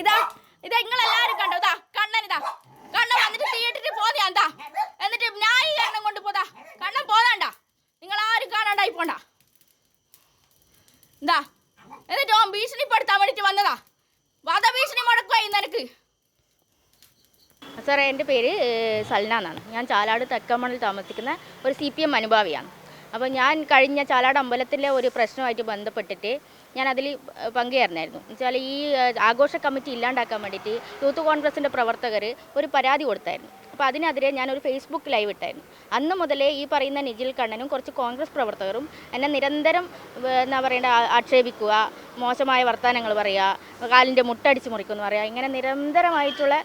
ഇതാ ഇതാ നിങ്ങളെല്ലാരും കണ്ടോ? ഇതാ കണ്ണൻ ഇതാ. കണ്ണൻ വന്നിട്ട് തീയിട്ടിട്ട് പോന്നെയാ എന്താ? എന്നിട്ട് ന്യായീകരണം കൊണ്ട് പോതാ കണ്ണൻ പോതാണ്ട നിങ്ങൾ ആരും കാണാണ്ടായി പോണ്ട? എന്താ? എന്നിട്ട് ഓൻ ഭീഷണിപ്പെടുത്താൻ വേണ്ടിട്ട് വന്നതാ. വധഭീഷണി മുടക്കുവായി നിനക്ക്. സാറേ എന്റെ പേര് സൽന എന്നാണ്. ഞാൻ ചാലാട് തെക്കമണിൽ താമസിക്കുന്ന ഒരു സി പി എം അനുഭാവിയാണ്. അപ്പോൾ ഞാൻ കഴിഞ്ഞ ചാലാട് അമ്പലത്തിലെ ഒരു പ്രശ്നമായിട്ട് ബന്ധപ്പെട്ടിട്ട് ഞാൻ അതിൽ പങ്കുചേർന്നായിരുന്നു. എന്നുവെച്ചാൽ ഈ ആഘോഷ കമ്മിറ്റി ഇല്ലാണ്ടാക്കാൻ വേണ്ടിയിട്ട് യൂത്ത് കോൺഗ്രസിന്റെ പ്രവർത്തകർ ഒരു പരാതി കൊടുത്തായിരുന്നു. അപ്പോൾ അതിനെതിരെ ഞാനൊരു ഫേസ്ബുക്ക് ലൈവ് ഇട്ടായിരുന്നു. അന്ന് മുതലേ ഈ പറയുന്ന നിജിൽ കണ്ണനും കുറച്ച് കോൺഗ്രസ് പ്രവർത്തകരും എന്നെ നിരന്തരം എന്താ പറയേണ്ട ആക്ഷേപിക്കുക മോശമായ വർത്തമാനങ്ങൾ പറയുക കാലിന്റെ മുട്ടടിച്ച് മുറിക്കുമെന്ന് പറയുക ഇങ്ങനെ നിരന്തരമായിട്ടുള്ള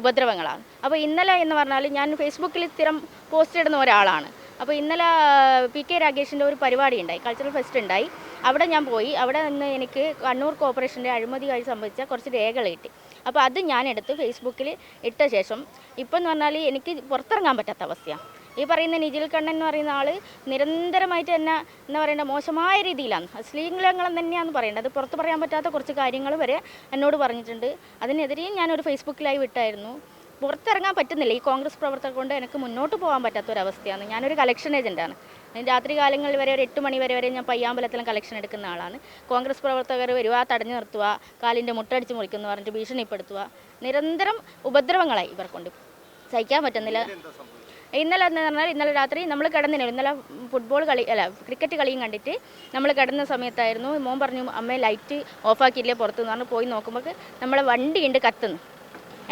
ഉപദ്രവങ്ങളാണ്. അപ്പോൾ ഇന്നലെ എന്ന് പറഞ്ഞാൽ ഞാൻ ഫേസ്ബുക്കിൽ സ്ഥിരം പോസ്റ്റ് ഇടുന്ന ഒരാളാണ്. അപ്പോൾ ഇന്നലെ പി കെ രാഗേഷിന്റെ ഒരു പരിപാടി ഉണ്ടായി കൾച്ചറൽ ഫെസ്റ്റ് ഉണ്ടായി. അവിടെ ഞാൻ പോയി അവിടെ നിന്ന് എനിക്ക് കണ്ണൂർ കോർപ്പറേഷന്റെ അഴിമതിയായി സംബന്ധിച്ച കുറച്ച് രേഖകൾ കിട്ടി. അപ്പോൾ അത് ഞാൻ എടുത്ത് ഫേസ്ബുക്കിൽ ഇട്ട ശേഷം ഇപ്പം എന്ന് പറഞ്ഞാൽ എനിക്ക് പുറത്തിറങ്ങാൻ പറ്റാത്ത അവസ്ഥയാണ് ഈ പറയുന്ന നിജിൽ കണ്ണൻ എന്ന് പറയുന്ന ആൾ നിരന്തരമായിട്ട് തന്നെ എന്താ പറയേണ്ട മോശമായ രീതിയിലാണ്. അശ്ലീലങ്ങളും തന്നെയാണെന്ന് പറയേണ്ടത്. പുറത്ത് പറയാൻ പറ്റാത്ത കുറച്ച് കാര്യങ്ങൾ വരെ എന്നോട് പറഞ്ഞിട്ടുണ്ട്. അതിനെതിരെയും ഞാനൊരു ഫേസ്ബുക്ക് ലൈവ് ഇട്ടായിരുന്നു. പുറത്തിറങ്ങാൻ പറ്റുന്നില്ല. ഈ കോൺഗ്രസ് പ്രവർത്തകർ കൊണ്ട് എനിക്ക് മുന്നോട്ട് പോകാൻ പറ്റാത്തൊരവസ്ഥയാണ്. ഞാനൊരു കളക്ഷൻ ഏജന്റാണ് രാത്രി കാലങ്ങളിൽ വരെ ഒരു എട്ട് മണി വരെ വരെ ഞാൻ പയ്യാമ്പലത്തിലും കളക്ഷൻ എടുക്കുന്ന ആളാണ്. കോൺഗ്രസ് പ്രവർത്തകർ വരുക തടഞ്ഞു നിർത്തുക കാലിന്റെ മുട്ടടിച്ച് മുറിക്കുന്നു പറഞ്ഞിട്ട് ഭീഷണിപ്പെടുത്തുക. നിരന്തരം ഉപദ്രവങ്ങളായി ഇവർക്കൊണ്ട്. കൊണ്ട് സഹിക്കാൻ പറ്റുന്നില്ല. ഇന്നലെ എന്ന് പറഞ്ഞാൽ ഇന്നലെ രാത്രി നമ്മൾ കിടന്നില്ല ഇന്നലെ ഫുട്ബോൾ കളി അല്ല ക്രിക്കറ്റ് കളിയും കണ്ടിട്ട് നമ്മൾ കിടന്ന സമയത്തായിരുന്നു. മോൻ പറഞ്ഞു അമ്മയെ ലൈറ്റ് ഓഫാക്കിയില്ലേ പുറത്തുനിന്ന്? പറഞ്ഞ് പോയി നോക്കുമ്പോൾ നമ്മളെ വണ്ടിയുണ്ട് കത്തുന്നു.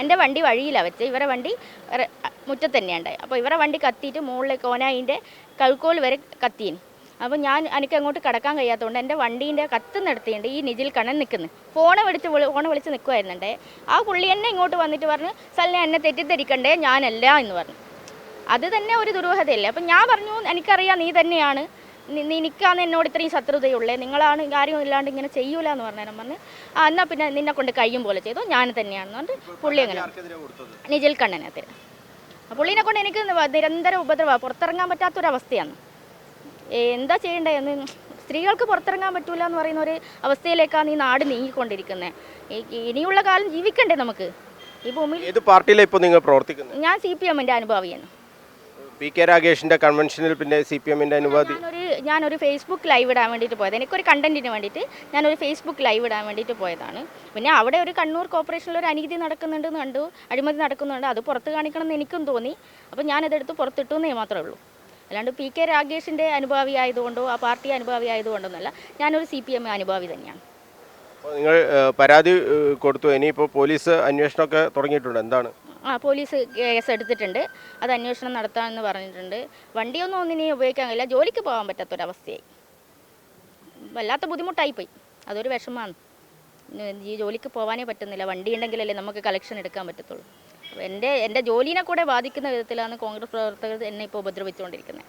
എന്റെ വണ്ടി വഴിയിലാണ് വെച്ച്. ഇവരെ വണ്ടി മുറ്റത്ത് തന്നെയാണ് ഉണ്ടായി. അപ്പോൾ ഇവരെ വണ്ടി കത്തിയിട്ട് മുകളിലേക്ക് ഓനായിന്റെ കഴുക്കോൽ വരെ കത്തിയിന്. അപ്പോൾ ഞാൻ എനിക്ക് അങ്ങോട്ട് കിടക്കാൻ കഴിയാത്തതുകൊണ്ട് എന്റെ വണ്ടീന്റെ കത്തുന്നിടത്തുണ്ട് ഈ നിജിൽ കണൻ നിൽക്കുന്നു. ഫോണ് വിളിച്ച് വിളി ഫോണ് വിളിച്ച് നിൽക്കുമായിരുന്നുണ്ടേ ആ പുള്ളി എന്നെ ഇങ്ങോട്ട് വന്നിട്ട് പറഞ്ഞു സലിനെ എന്നെ തെറ്റിദ്ധരിക്കണ്ടേ ഞാനല്ല എന്ന് പറഞ്ഞു. അത് തന്നെ ഒരു ദുരൂഹതയല്ലേ. അപ്പം ഞാൻ പറഞ്ഞു എനിക്കറിയാം നീ തന്നെയാണ് നിനക്കാണ് എന്നോട് ഇത്രയും ശത്രുതയുള്ളേ നിങ്ങളാണ് കാര്യം ഇല്ലാണ്ട് ഇങ്ങനെ ചെയ്യൂല എന്ന് പറഞ്ഞാൽ പറഞ്ഞ് ആ എന്നാൽ പിന്നെ നിന്നെ കൊണ്ട് കഴിയും പോലെ ചെയ്തു. ഞാൻ തന്നെയാണെന്ന് പറഞ്ഞിട്ട് പുള്ളി അങ്ങനെ നിജിൽ കണ്ണനത്തിൽ പുള്ളിനെ കൊണ്ട് എനിക്ക് നിരന്തര നിരന്തരം ഉപദ്രവ പുറത്തിറങ്ങാൻ പറ്റാത്തൊരവസ്ഥയാണ്. എന്താ ചെയ്യണ്ടേ? എന്ന് സ്ത്രീകൾക്ക് പുറത്തിറങ്ങാൻ പറ്റൂല എന്ന് പറയുന്ന ഒരു അവസ്ഥയിലേക്കാണ് ഈ നാട് നീങ്ങിക്കൊണ്ടിരിക്കുന്നത് ഇനിയുള്ള കാലം ജീവിക്കണ്ടേ നമുക്ക്? ഈ ഭൂമിയിൽ ഏത് ഇപ്പോൾ നിങ്ങൾ പ്രവർത്തിക്കുന്നത്? ഞാൻ സി പി എമ്മിന്റെ അനുഭാവിയാണ്. പി കെ രാഗേഷിന്റെ കൺവെൻഷനിൽ പിന്നെ സി പി എമ്മിന്റെ അനുവാദി. ഞാനൊരു ഞാനൊരു ഫേസ്ബുക്ക് ലൈവ് ഇടാൻ വേണ്ടിയിട്ട് പോയത്. എനിക്കൊരു കണ്ടന്റിന് വേണ്ടിയിട്ട് ഞാനൊരു ഫേസ്ബുക്ക് ലൈവ് ഇടാൻ വേണ്ടിയിട്ട് പോയതാണ്. പിന്നെ അവിടെ ഒരു കണ്ണൂർ കോർപ്പറേഷനിൽ ഒരു അനീതി നടക്കുന്നുണ്ടെന്ന് കണ്ടു. അഴിമതി നടക്കുന്നുണ്ട്. അത് പുറത്ത് കാണിക്കണം എന്ന് എനിക്കും തോന്നി. അപ്പോൾ ഞാനതെടുത്ത് പുറത്തിട്ടു എന്നേ മാത്രമേ ഉള്ളൂ. അല്ലാണ്ട് പി കെ രാഗേഷിന്റെ അനുഭാവി ആയതുകൊണ്ടോ ആ പാർട്ടി അനുഭാവി ആയതുകൊണ്ടൊന്നുമല്ല ഞാനൊരു സി പി എം അനുഭാവി തന്നെയാണ്. നിങ്ങൾ പരാതി കൊടുത്തു. ഇനിയിപ്പോൾ പോലീസ് അന്വേഷണമൊക്കെ തുടങ്ങിയിട്ടുണ്ട്. എന്താണ്? ആ പോലീസ് കേസ് എടുത്തിട്ടുണ്ട് അത് അന്വേഷണം നടത്താമെന്ന് പറഞ്ഞിട്ടുണ്ട്. വണ്ടിയൊന്നും ഒന്നിനെ ഉപയോഗിക്കാൻ കഴിയില്ല. ജോലിക്ക് പോകാൻ പറ്റാത്തൊരവസ്ഥയായി. വല്ലാത്ത ബുദ്ധിമുട്ടായിപ്പോയി. അതൊരു വിഷമമാണ് ഈ ജോലിക്ക് പോകാനേ പറ്റുന്നില്ല. വണ്ടി ഉണ്ടെങ്കിലല്ലേ നമുക്ക് കളക്ഷൻ എടുക്കാൻ പറ്റത്തുള്ളൂ. എന്റെ എന്റെ ജോലിനെ കൂടെ ബാധിക്കുന്ന വിധത്തിലാണ് കോൺഗ്രസ് പ്രവർത്തകർ എന്നെ ഇപ്പോൾ ഉപദ്രവിച്ചുകൊണ്ടിരിക്കുന്നത്.